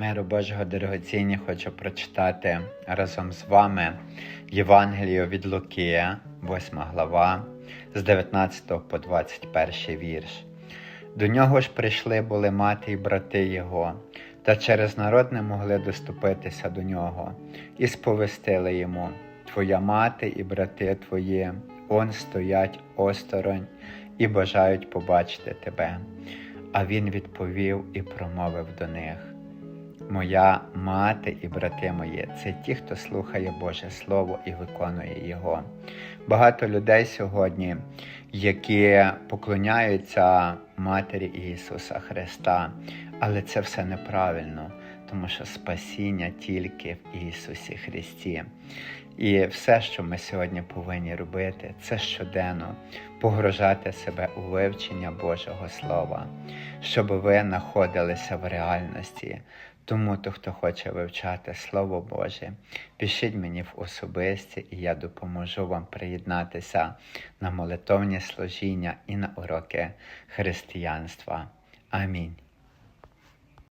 Миру Божого дорогоцінні хочу прочитати разом з вами Євангелію від Луки, 8 глава, з 19 по 21 вірш. До нього ж прийшли були мати і брати його, та через народ не могли доступитися до нього, і сповістили йому: Твоя мати і брати твої, он стоять осторонь і бажають побачити тебе. А він відповів і промовив до них. Моя мати і брати мої це ті, хто слухає Боже Слово і виконує Його. Багато людей сьогодні, які поклоняються Матері Ісуса Христа, але це все неправильно, тому що спасіння тільки в Ісусі Христі. І все, що ми сьогодні повинні робити, це щоденно погружати себе у вивчення Божого Слова, щоб ви знаходилися в реальності. Тому, то, хто хоче вивчати Слово Боже, пишіть мені в особисті, і я допоможу вам приєднатися на молитовні служіння і на уроки християнства. Амінь.